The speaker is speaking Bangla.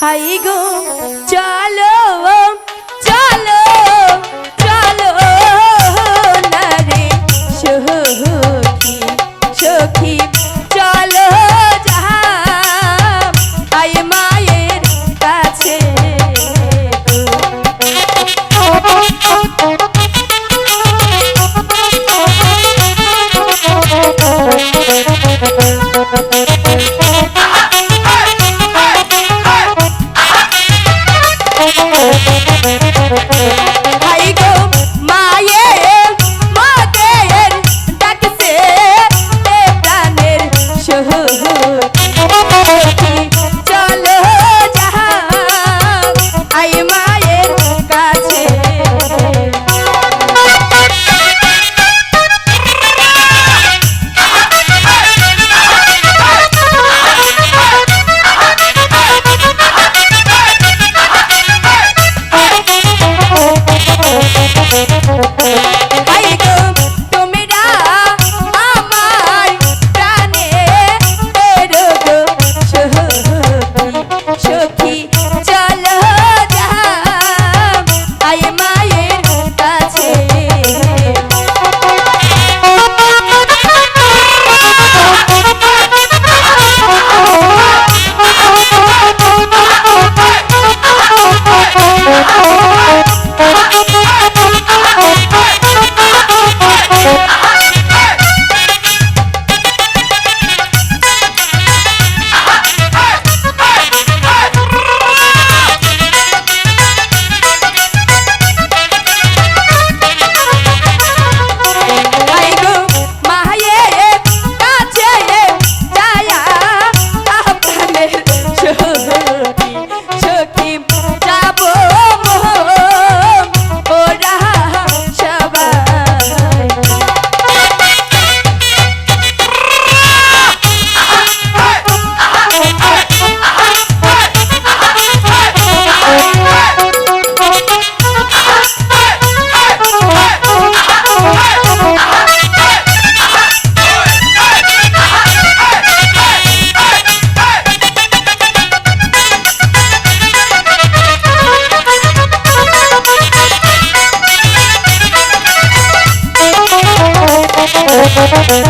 হাই গো চলো চলো চলো না রে সখী সখী চলো যা আয় মা Time Thank you.